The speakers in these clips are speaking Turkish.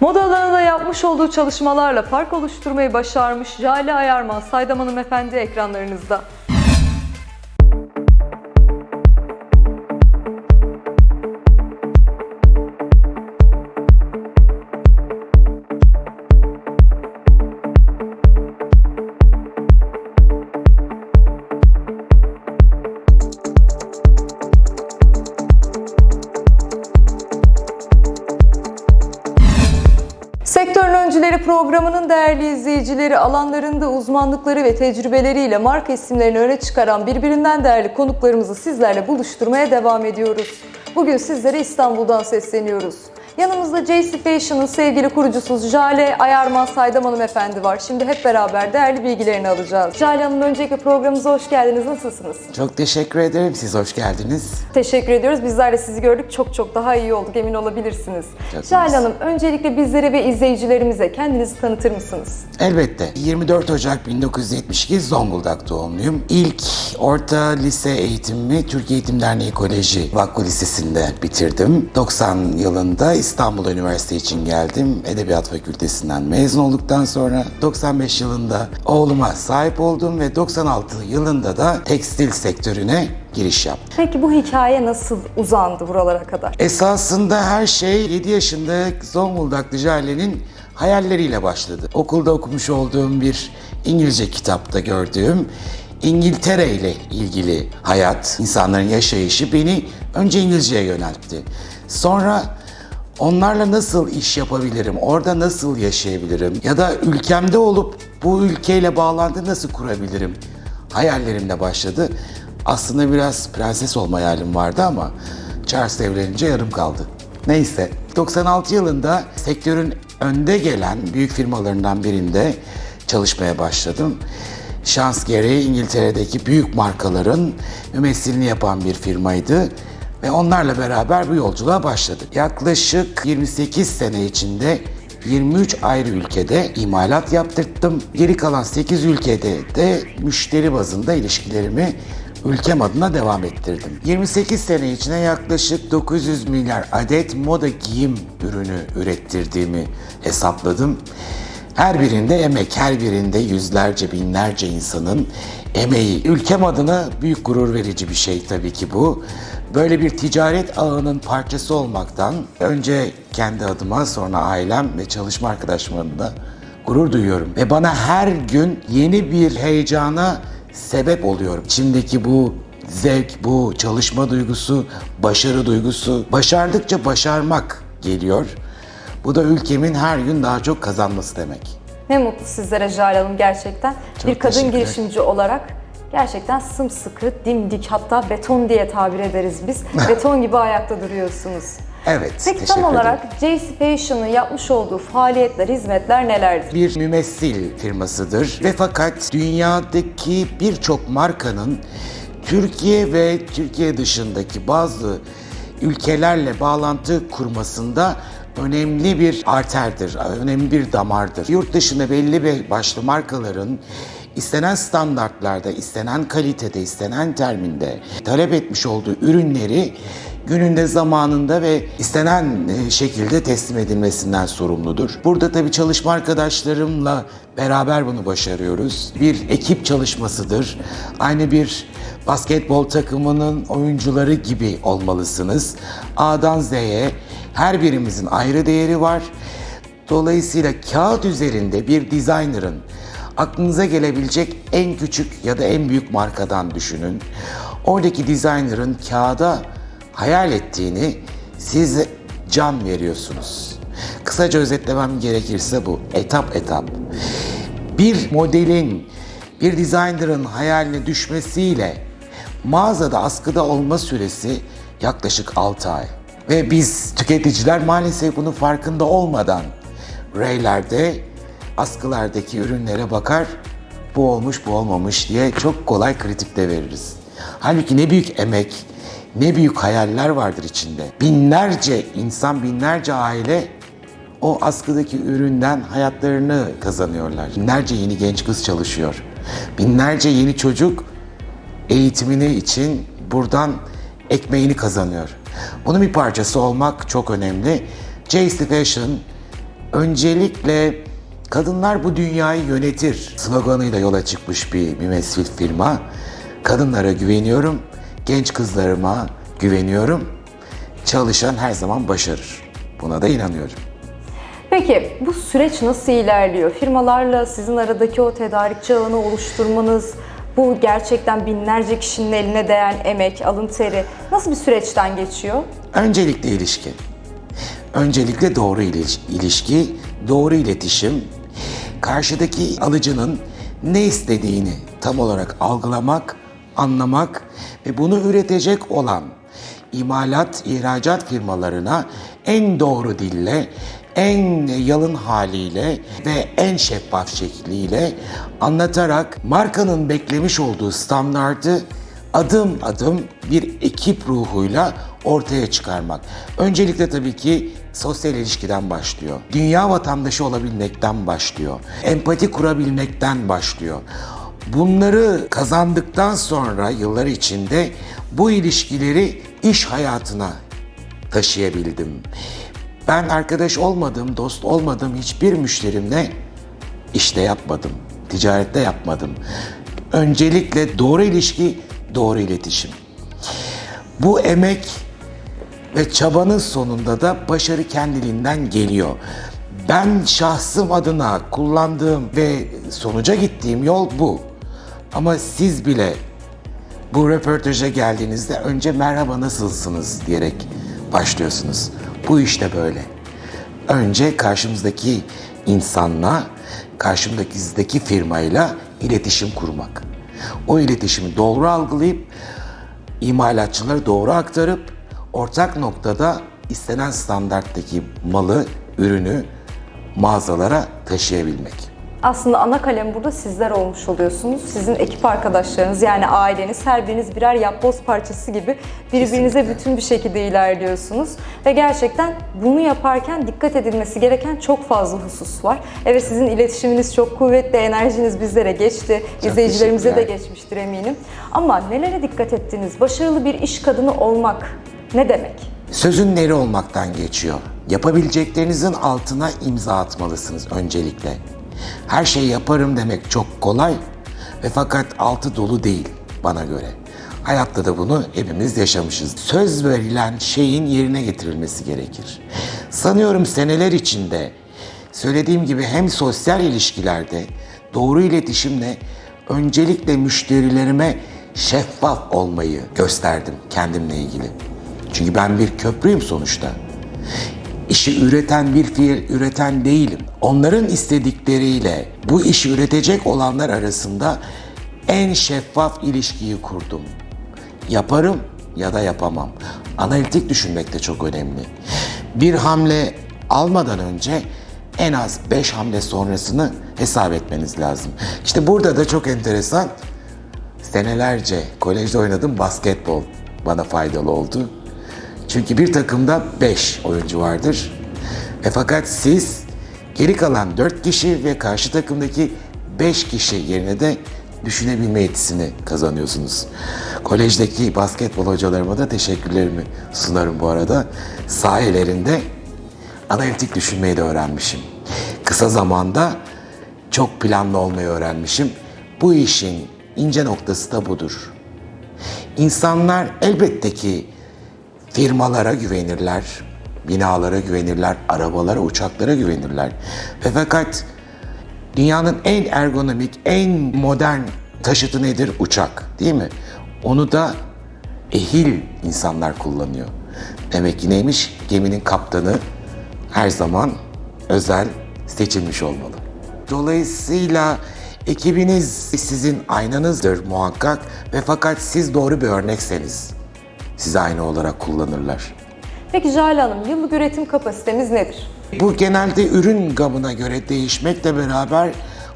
Moda alanında yapmış olduğu çalışmalarla fark oluşturmayı başarmış Jale Ayarman Saydam Hanımefendi ekranlarınızda. Programının değerli izleyicileri alanlarında uzmanlıkları ve tecrübeleriyle marka isimlerini öne çıkaran birbirinden değerli konuklarımızı sizlerle buluşturmaya devam ediyoruz. Bugün sizlere İstanbul'dan sesleniyoruz. Yanımızda JC Fashion'ın sevgili kurucusu Jale Ayarman Saydam Hanımefendi var. Şimdi hep beraber değerli bilgilerini alacağız. Jale Hanım öncelikle programımıza hoş geldiniz. Nasılsınız? Çok teşekkür ederim. Siz hoş geldiniz. Teşekkür ediyoruz. Bizler de sizi gördük. Çok çok daha iyi olduk. Emin olabilirsiniz. Çok Jale. Hanım öncelikle bizlere ve izleyicilerimize kendinizi tanıtır mısınız? Elbette. 24 Ocak 1972 Zonguldak doğumluyum. İlk orta lise eğitimimi Türkiye Eğitim Derneği Koleji Vakfı Lisesi'nde bitirdim. 90 yılında İstanbul Üniversite için geldim. Edebiyat Fakültesinden mezun olduktan sonra 95 yılında oğluma sahip oldum ve 96 yılında da tekstil sektörüne giriş yaptım. Peki bu hikaye nasıl uzandı buralara kadar? Esasında her şey 7 yaşında Zonguldaklı Jale'nin hayalleriyle başladı. Okulda okumuş olduğum bir İngilizce kitapta gördüğüm İngiltere ile ilgili hayat, insanların yaşayışı beni önce İngilizceye yöneltti. Sonra onlarla nasıl iş yapabilirim, orada nasıl yaşayabilirim ya da ülkemde olup bu ülkeyle bağlantı nasıl kurabilirim hayallerimle başladı. Aslında biraz prenses olma hayalim vardı ama Charles evlenince yarım kaldı. Neyse 96 yılında sektörün önde gelen büyük firmalarından birinde çalışmaya başladım. Şans gereği İngiltere'deki büyük markaların mümessilini yapan bir firmaydı ve onlarla beraber bu yolculuğa başladık. Yaklaşık 28 sene içinde 23 ayrı ülkede imalat yaptırttım. Geri kalan 8 ülkede de müşteri bazında ilişkilerimi ülkem adına devam ettirdim. 28 sene içinde yaklaşık 900 milyar adet moda giyim ürünü ürettirdiğimi hesapladım. Her birinde emek, her birinde yüzlerce, binlerce insanın emeği. Ülkem adına büyük gurur verici bir şey tabii ki bu. Böyle bir ticaret ağının parçası olmaktan önce kendi adıma sonra ailem ve çalışma arkadaşlarımla gurur duyuyorum. Ve bana her gün yeni bir heyecana sebep oluyorum. İçimdeki bu zevk, bu çalışma duygusu, başarı duygusu, başardıkça başarmak geliyor. Bu da ülkemin her gün daha çok kazanması demek. Ne mutlu sizlere Jale Hanım gerçekten. Çok bir kadın girişimci olarak gerçekten sımsıkı, dimdik hatta beton diye tabir ederiz biz. beton gibi ayakta duruyorsunuz. Evet, Peki tam olarak JC yapmış olduğu faaliyetler, hizmetler nelerdir? bir mümessil firmasıdır ve fakat dünyadaki birçok markanın Türkiye ve Türkiye dışındaki bazı ülkelerle bağlantı kurmasında önemli bir arterdir, önemli bir damardır. Yurt dışında belli bir başlı markaların istenen standartlarda, istenen kalitede, istenen terminde talep etmiş olduğu ürünleri gününde zamanında ve istenen e, şekilde teslim edilmesinden sorumludur. Burada tabii çalışma arkadaşlarımla beraber bunu başarıyoruz. Bir ekip çalışmasıdır. Aynı bir basketbol takımının oyuncuları gibi olmalısınız. A'dan Z'ye her birimizin ayrı değeri var. Dolayısıyla kağıt üzerinde bir designer'ın aklınıza gelebilecek en küçük ya da en büyük markadan düşünün. Oradaki designer'ın kağıda hayal ettiğini siz can veriyorsunuz. Kısaca özetlemem gerekirse bu etap etap. Bir modelin, bir designer'ın hayaline düşmesiyle mağazada askıda olma süresi yaklaşık 6 ay. Ve biz tüketiciler maalesef bunun farkında olmadan reylerde askılardaki ürünlere bakar bu olmuş bu olmamış diye çok kolay kritik de veririz. Halbuki ne büyük emek, ne büyük hayaller vardır içinde. Binlerce insan, binlerce aile o askıdaki üründen hayatlarını kazanıyorlar. Binlerce yeni genç kız çalışıyor. Binlerce yeni çocuk eğitimini için buradan ekmeğini kazanıyor. Bunun bir parçası olmak çok önemli. JC Fashion Öncelikle kadınlar bu dünyayı yönetir sloganıyla yola çıkmış bir mümessil firma. Kadınlara güveniyorum, genç kızlarıma güveniyorum. Çalışan her zaman başarır. Buna da inanıyorum. Peki bu süreç nasıl ilerliyor? Firmalarla sizin aradaki o tedarikçi ağını oluşturmanız, bu gerçekten binlerce kişinin eline değen emek, alın teri nasıl bir süreçten geçiyor? Öncelikle ilişki. Öncelikle doğru iliş- ilişki, doğru iletişim, karşıdaki alıcının ne istediğini tam olarak algılamak, anlamak ve bunu üretecek olan imalat, ihracat firmalarına en doğru dille, en yalın haliyle ve en şeffaf şekliyle anlatarak markanın beklemiş olduğu standartı adım adım bir ekip ruhuyla ortaya çıkarmak. Öncelikle tabii ki sosyal ilişkiden başlıyor. Dünya vatandaşı olabilmekten başlıyor. Empati kurabilmekten başlıyor. Bunları kazandıktan sonra yıllar içinde bu ilişkileri iş hayatına taşıyabildim. Ben arkadaş olmadım, dost olmadım hiçbir müşterimle işte yapmadım. Ticarette yapmadım. Öncelikle doğru ilişki, doğru iletişim. Bu emek ve çabanın sonunda da başarı kendiliğinden geliyor. Ben şahsım adına kullandığım ve sonuca gittiğim yol bu. Ama siz bile bu röportaja geldiğinizde önce merhaba nasılsınız diyerek başlıyorsunuz. Bu işte böyle. Önce karşımızdaki insanla, karşımızdaki firmayla iletişim kurmak. O iletişimi doğru algılayıp imalatçıları doğru aktarıp ortak noktada istenen standarttaki malı, ürünü mağazalara taşıyabilmek. Aslında ana kalem burada sizler olmuş oluyorsunuz. Sizin ekip arkadaşlarınız yani aileniz her biriniz birer yapboz parçası gibi birbirinize Kesinlikle. bütün bir şekilde ilerliyorsunuz. Ve gerçekten bunu yaparken dikkat edilmesi gereken çok fazla husus var. Evet sizin iletişiminiz çok kuvvetli, enerjiniz bizlere geçti. İzleyicilerimize de geçmiştir eminim. Ama nelere dikkat ettiniz? Başarılı bir iş kadını olmak ne demek? Sözün neri olmaktan geçiyor. Yapabileceklerinizin altına imza atmalısınız öncelikle. Her şeyi yaparım demek çok kolay ve fakat altı dolu değil bana göre. Hayatta da bunu hepimiz yaşamışız. Söz verilen şeyin yerine getirilmesi gerekir. Sanıyorum seneler içinde söylediğim gibi hem sosyal ilişkilerde doğru iletişimle öncelikle müşterilerime şeffaf olmayı gösterdim kendimle ilgili. Çünkü ben bir köprüyüm sonuçta. İşi üreten bir fiil üreten değilim. Onların istedikleriyle bu işi üretecek olanlar arasında en şeffaf ilişkiyi kurdum. Yaparım ya da yapamam. Analitik düşünmek de çok önemli. Bir hamle almadan önce en az 5 hamle sonrasını hesap etmeniz lazım. İşte burada da çok enteresan senelerce kolejde oynadım basketbol bana faydalı oldu. Çünkü bir takımda 5 oyuncu vardır. E fakat siz geri kalan 4 kişi ve karşı takımdaki 5 kişi yerine de düşünebilme yetisini kazanıyorsunuz. Kolejdeki basketbol hocalarıma da teşekkürlerimi sunarım bu arada. Sayelerinde analitik düşünmeyi de öğrenmişim. Kısa zamanda çok planlı olmayı öğrenmişim. Bu işin ince noktası da budur. İnsanlar elbette ki firmalara güvenirler, binalara güvenirler, arabalara, uçaklara güvenirler. Ve fakat dünyanın en ergonomik, en modern taşıtı nedir? Uçak, değil mi? Onu da ehil insanlar kullanıyor. Demek ki neymiş? Geminin kaptanı her zaman özel seçilmiş olmalı. Dolayısıyla ekibiniz sizin aynanızdır muhakkak ve fakat siz doğru bir örnekseniz sizi ayna olarak kullanırlar. Peki Jale Hanım, yıllık üretim kapasitemiz nedir? Bu genelde ürün gamına göre değişmekle beraber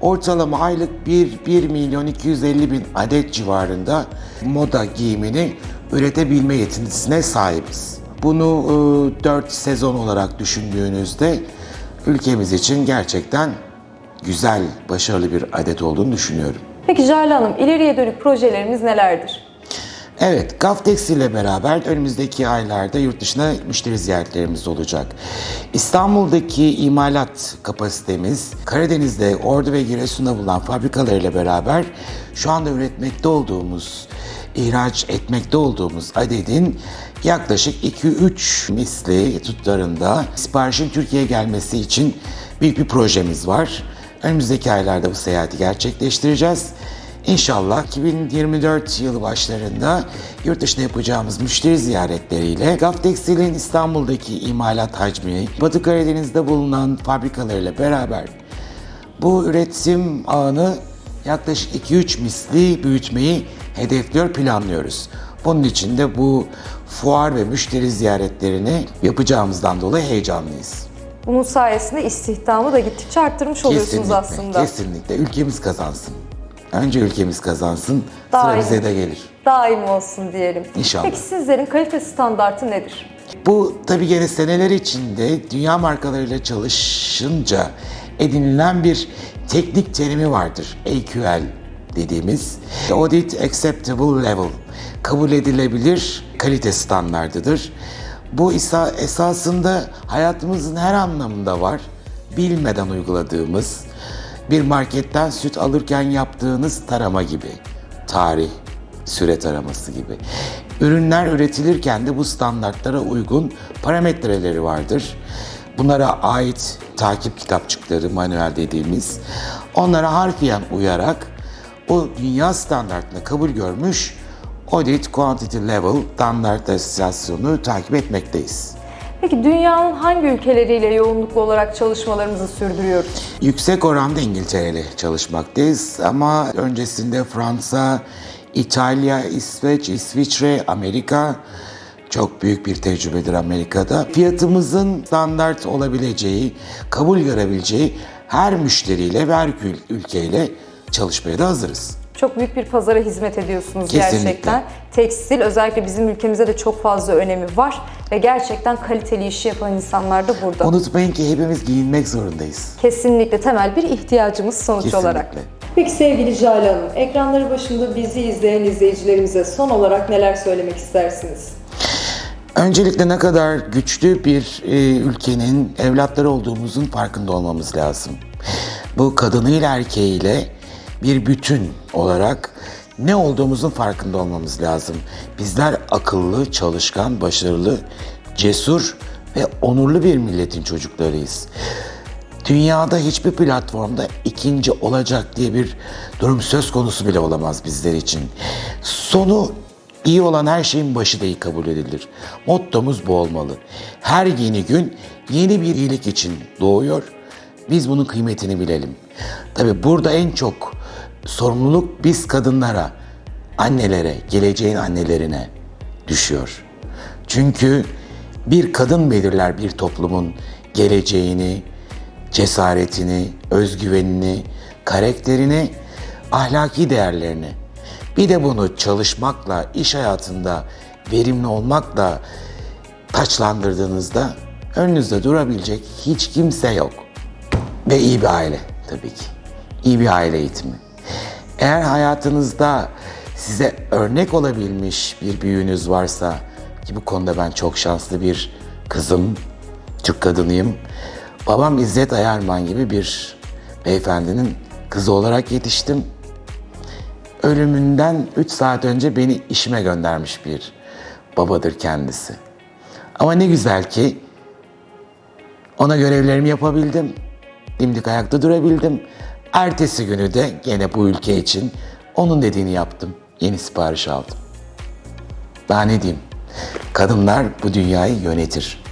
ortalama aylık 1, 1 milyon 250 bin adet civarında moda giyimini üretebilme yetisine sahibiz. Bunu 4 sezon olarak düşündüğünüzde ülkemiz için gerçekten güzel, başarılı bir adet olduğunu düşünüyorum. Peki Jale Hanım, ileriye dönük projelerimiz nelerdir? Evet, Gaf ile beraber önümüzdeki aylarda yurt dışına müşteri ziyaretlerimiz olacak. İstanbul'daki imalat kapasitemiz, Karadeniz'de Ordu ve Giresun'da bulunan fabrikalarıyla beraber şu anda üretmekte olduğumuz, ihraç etmekte olduğumuz adedin yaklaşık 2-3 misli tutarında siparişin Türkiye'ye gelmesi için büyük bir projemiz var. Önümüzdeki aylarda bu seyahati gerçekleştireceğiz. İnşallah 2024 yılı başlarında yurt dışında yapacağımız müşteri ziyaretleriyle Gaf Tekstil'in İstanbul'daki imalat hacmi, Batı Karadeniz'de bulunan fabrikalarıyla beraber bu üretim ağını yaklaşık 2-3 misli büyütmeyi hedefliyor, planlıyoruz. Bunun için de bu fuar ve müşteri ziyaretlerini yapacağımızdan dolayı heyecanlıyız. Bunun sayesinde istihdamı da gittikçe arttırmış oluyorsunuz Kesinlikle, aslında. kesinlikle. Ülkemiz kazansın. Önce ülkemiz kazansın, sıra bize de gelir. Daim olsun diyelim. İnşallah. Peki sizlerin kalite standartı nedir? Bu tabii gene seneler içinde dünya markalarıyla çalışınca edinilen bir teknik terimi vardır. AQL dediğimiz Audit Acceptable Level. Kabul edilebilir kalite standardıdır. Bu esa- esasında hayatımızın her anlamında var. Bilmeden uyguladığımız bir marketten süt alırken yaptığınız tarama gibi. Tarih, süre taraması gibi. Ürünler üretilirken de bu standartlara uygun parametreleri vardır. Bunlara ait takip kitapçıkları, manuel dediğimiz, onlara harfiyen uyarak o dünya standartına kabul görmüş Audit Quantity Level standartizasyonu takip etmekteyiz. Peki dünyanın hangi ülkeleriyle yoğunluklu olarak çalışmalarımızı sürdürüyoruz? Yüksek oranda İngiltere ile çalışmaktayız ama öncesinde Fransa, İtalya, İsveç, İsviçre, Amerika çok büyük bir tecrübedir Amerika'da. Fiyatımızın standart olabileceği, kabul görebileceği her müşteriyle ve her ül- ülkeyle çalışmaya da hazırız. Çok büyük bir pazara hizmet ediyorsunuz Kesinlikle. gerçekten. Tekstil özellikle bizim ülkemizde de çok fazla önemi var ve gerçekten kaliteli işi yapan insanlar da burada. Unutmayın ki hepimiz giyinmek zorundayız. Kesinlikle temel bir ihtiyacımız sonuç Kesinlikle. olarak. Peki sevgili Jale Hanım, ekranları başında bizi izleyen izleyicilerimize son olarak neler söylemek istersiniz? Öncelikle ne kadar güçlü bir e, ülkenin evlatları olduğumuzun farkında olmamız lazım. Bu kadınıyla erkeğiyle bir bütün olarak ne olduğumuzun farkında olmamız lazım. Bizler akıllı, çalışkan, başarılı, cesur ve onurlu bir milletin çocuklarıyız. Dünyada hiçbir platformda ikinci olacak diye bir durum söz konusu bile olamaz bizler için. Sonu iyi olan her şeyin başı da iyi kabul edilir. Mottomuz bu olmalı. Her yeni gün yeni bir iyilik için doğuyor. Biz bunun kıymetini bilelim. Tabi burada en çok sorumluluk biz kadınlara, annelere, geleceğin annelerine düşüyor. Çünkü bir kadın belirler bir toplumun geleceğini, cesaretini, özgüvenini, karakterini, ahlaki değerlerini. Bir de bunu çalışmakla, iş hayatında verimli olmakla taçlandırdığınızda önünüzde durabilecek hiç kimse yok. Ve iyi bir aile tabii ki. İyi bir aile eğitimi. Eğer hayatınızda size örnek olabilmiş bir büyüğünüz varsa ki bu konuda ben çok şanslı bir kızım, Türk kadınıyım. Babam İzzet Ayarman gibi bir beyefendinin kızı olarak yetiştim. Ölümünden 3 saat önce beni işime göndermiş bir babadır kendisi. Ama ne güzel ki ona görevlerimi yapabildim. Dimdik ayakta durabildim. Ertesi günü de gene bu ülke için onun dediğini yaptım. Yeni sipariş aldım. Daha ne diyeyim? Kadınlar bu dünyayı yönetir.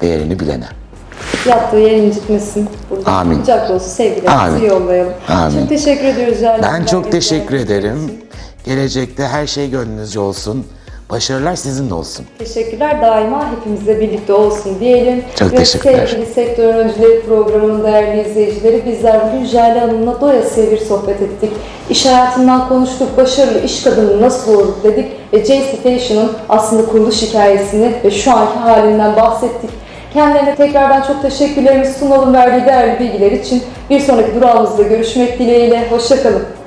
Değerini bilene. Yaptığı yer incitmesin. Burada Amin. kucak dolusu sevgilerimizi Amin. yollayalım. Amin. Çok teşekkür ediyoruz Jale Ben çok teşekkür ederim. Gelecekte her şey gönlünüzce olsun. Başarılar sizinle olsun. Teşekkürler daima hepimizle birlikte olsun diyelim. Çok Ve teşekkürler. Sevgili Sektör Öncüleri programının değerli izleyicileri bizler bugün Jale Hanım'la doyasıya bir sohbet ettik. İş hayatından konuştuk, başarılı iş kadını nasıl olur dedik ve JC Fashion'ın aslında kuruluş hikayesini ve şu anki halinden bahsettik. Kendilerine tekrardan çok teşekkürlerimizi sunalım verdiği değerli bilgiler için. Bir sonraki durağımızda görüşmek dileğiyle. Hoşçakalın.